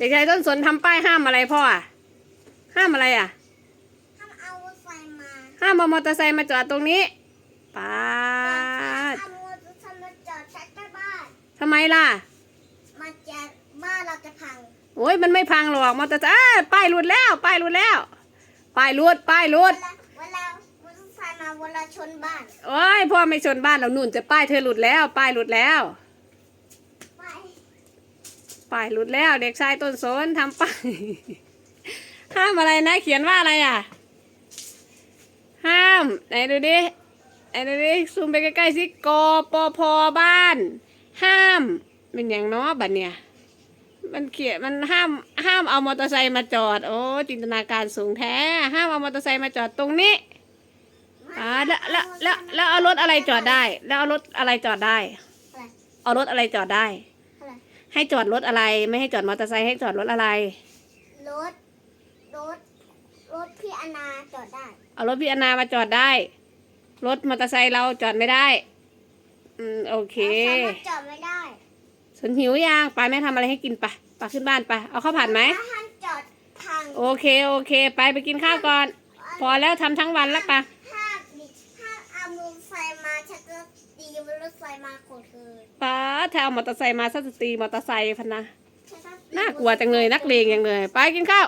เด็กชายต้นสนทำป้ายห้ามอะไรพ่ออะห้ามอะไรอะ ห้ามเอารถไฟมาห้ามเอามอเตอร์ไซค์มาจอดตรงนี้ป้าดเอารถไฟมาจอดชัดใต้บ้าน ทำไมล่ะ มาจากบ้านเราจะพัง โอ้ยมันไม่พังหรอกมอเตอร์ไซค์อ้าวป้ายหลุดแล้ว ป้ายหลุดแล้ว ป้ายหลุดป้ายหลุเวดลาเวลารถไฟมาเวลาชนบ้าน โอ้ยพ่อไม่ชนบ้านเรานุ่นจะป้ายเธอหลุดแล้ว ป้ายหลุดแล้วไป ป้ายหลุดแล้วเด็กชายต้นสนทำป้ายห้ามอะไรนะ เขียนว่าอะไรอะ ห้ามไหนดูดิไหนดูดิซูมไปใกล้ๆสิกปพบ้าน ห้าม เป็นอย่างเน้อบัดเนี่ยมันเขียนมันห้ามห้ามเอามอเตอร์ไซค์มาจอด โอ้จินตนาการสูงแท้ ห้ามเอามอเตอร์ไซค์มาจอดตรงนี้อ่าแล้วแล้วแล้วแล้วเอารถอะไรจอดได้ แล้วเอารถอะไรจอดได้ เอารถอะไรจอดได้ ให้จอดรถอะไร ไม่ให้จอดมอเตอร์ไซค์ให้จอดรถอะไร รถ รถ รถพี่อนาจอดได้ เอารถพี่อนามาจอดได้ รถมอเตอร์ไซค์เราจอดไม่ได้ อืมโอเคสามารถจอดไม่ได้สนหิวยังไปแม่ทำอะไรให้กินไปะปขึ้นบ้านไปเอาข้าวผัดไหมถ้าห้ามจอดทางโอเคโอเค ไปไปกินข้าวก่อน พอแล้วทำทั้งวันแล้วปะห้ามดิห้ามเอารถไฟมาฉันจะตีรถไฟมาโกรธเธอป้า ถ้าเอามอเตอร์ไซค์มาสักตีมอเตอร์ไซค์พันนะฉันจะตีน่ากลัวจังเลยนักเลงยังเลย ไปกินข้าว